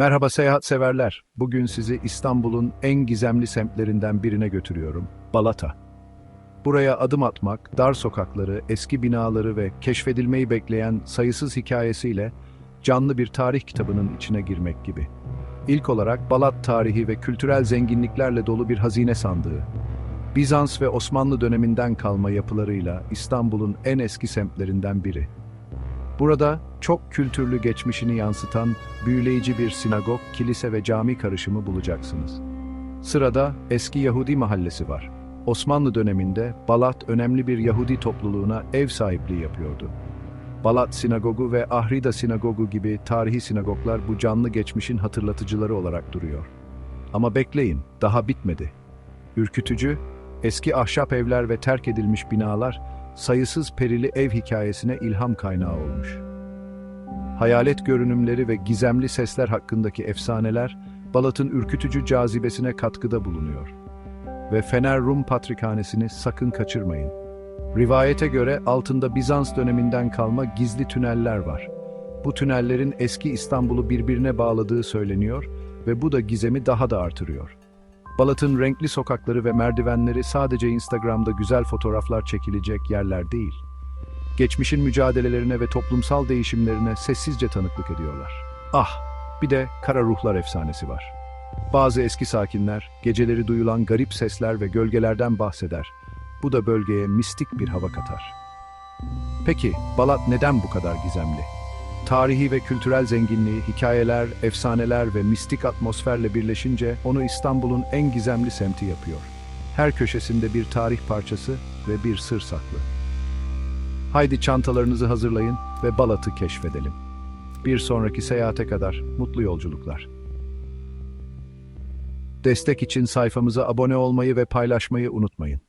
Merhaba seyahat severler. Bugün sizi İstanbul'un en gizemli semtlerinden birine götürüyorum. Balata. Buraya adım atmak, dar sokakları, eski binaları ve keşfedilmeyi bekleyen sayısız hikayesiyle canlı bir tarih kitabının içine girmek gibi. İlk olarak Balat tarihi ve kültürel zenginliklerle dolu bir hazine sandığı. Bizans ve Osmanlı döneminden kalma yapılarıyla İstanbul'un en eski semtlerinden biri. Burada çok kültürlü geçmişini yansıtan büyüleyici bir sinagog, kilise ve cami karışımı bulacaksınız. Sırada eski Yahudi mahallesi var. Osmanlı döneminde Balat önemli bir Yahudi topluluğuna ev sahipliği yapıyordu. Balat Sinagogu ve Ahrida Sinagogu gibi tarihi sinagoglar bu canlı geçmişin hatırlatıcıları olarak duruyor. Ama bekleyin, daha bitmedi. Ürkütücü, eski ahşap evler ve terk edilmiş binalar sayısız perili ev hikayesine ilham kaynağı olmuş. Hayalet görünümleri ve gizemli sesler hakkındaki efsaneler Balat'ın ürkütücü cazibesine katkıda bulunuyor. Ve Fener Rum Patrikhanesi'ni sakın kaçırmayın. Rivayete göre altında Bizans döneminden kalma gizli tüneller var. Bu tünellerin eski İstanbul'u birbirine bağladığı söyleniyor ve bu da gizemi daha da artırıyor. Balat'ın renkli sokakları ve merdivenleri sadece Instagram'da güzel fotoğraflar çekilecek yerler değil. Geçmişin mücadelelerine ve toplumsal değişimlerine sessizce tanıklık ediyorlar. Ah, bir de kara ruhlar efsanesi var. Bazı eski sakinler geceleri duyulan garip sesler ve gölgelerden bahseder. Bu da bölgeye mistik bir hava katar. Peki, Balat neden bu kadar gizemli? Tarihi ve kültürel zenginliği, hikayeler, efsaneler ve mistik atmosferle birleşince onu İstanbul'un en gizemli semti yapıyor. Her köşesinde bir tarih parçası ve bir sır saklı. Haydi çantalarınızı hazırlayın ve Balat'ı keşfedelim. Bir sonraki seyahate kadar mutlu yolculuklar. Destek için sayfamıza abone olmayı ve paylaşmayı unutmayın.